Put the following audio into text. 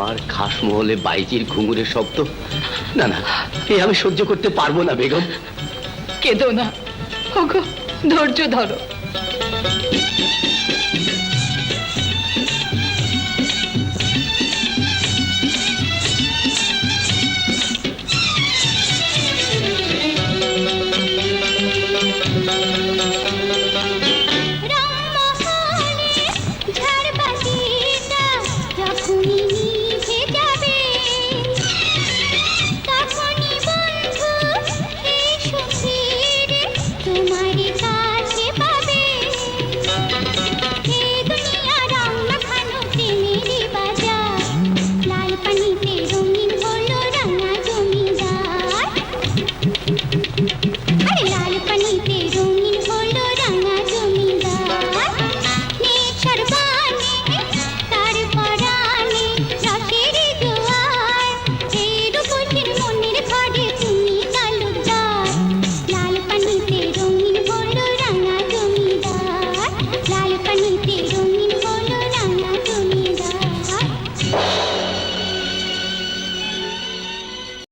আমার খাসমহলে বাইজির ঘুঙুরের শব্দ? না না, এ আমি সহ্য করতে পারব না, বেগম। কেঁদো না। ধৈর্য ধরো।